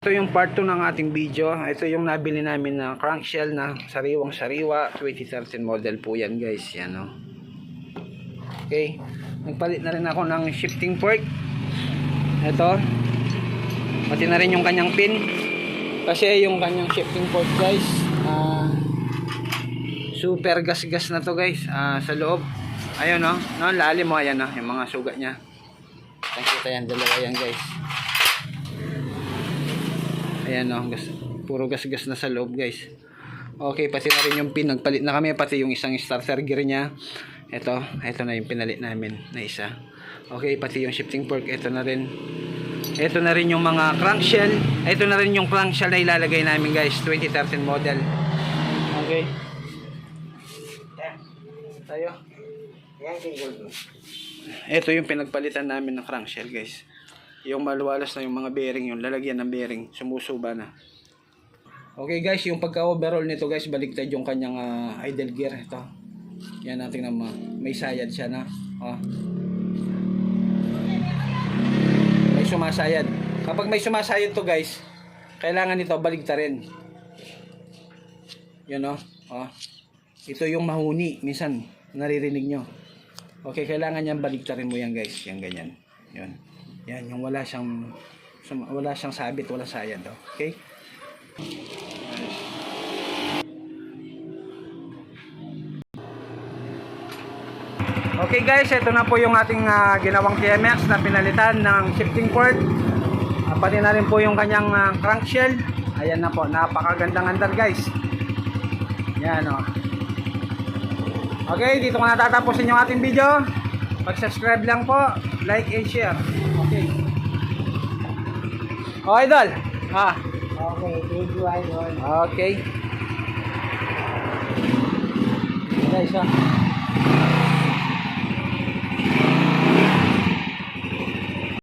Ito yung part 2 ng ating video. Ito yung nabili namin na crankshell na sariwang sariwa. 2013 model po yan guys. Yan o. Okay. Nagpalit na rin ako ng shifting fork. Ito. Pati na rin yung kanyang pin. Kasi yung kanyang shifting fork guys. ah, super gas-gas na to guys. ah, sa loob. Ayun o. No, lalim mo. Ayan o. Yung mga sugat niya. Nakita yan. Dalawa yan guys. Ayan o, gas, puro gas-gas na sa loob guys. Okay, pati na rin yung pin. Nagpalit na kami, pati yung isang starter gear niya. Ito, ito na yung pinalit namin na isa. Okay, pati yung shifting fork, ito na rin. Ito na rin yung mga crankshell. Ito na rin yung crankshell na ilalagay namin guys, 2013 model. Okay. Yan. Tayo. Yan. Ito yung pinagpalitan namin ng crankshell guys. Yung maluwalas na yung mga bearing yung lalagyan ng bearing, sumusuba na. Okay guys, yung pagka-overall nito guys, baliktad yung kanyang ah, idle gear. Ito. Yan natin naman. May sayad siya na. Oh. May sumasayad. Kapag may sumasayad to guys, kailangan nito baligtarin. Yan oh. oh. Ito yung mahuni. Minsan, naririnig nyo. Okay, kailangan yan baligtarin mo yan guys. Yan ganyan. Yan. Yan, yung wala siyang wala siyang sabit, wala sayad. oh. Okay? Okay guys, ito na po yung ating ah, ginawang TMX na pinalitan ng shifting cord. Ah, pati na rin po yung kanyang ah, crankshell. Ayan na po, napakagandang andar guys. Yan o. Okay, dito ko natatapusin yung ating video. Pag-subscribe lang po, like and share. Okay. Oh, idol. Ah, Okay, thank you, Idol. okay. Guys, ah.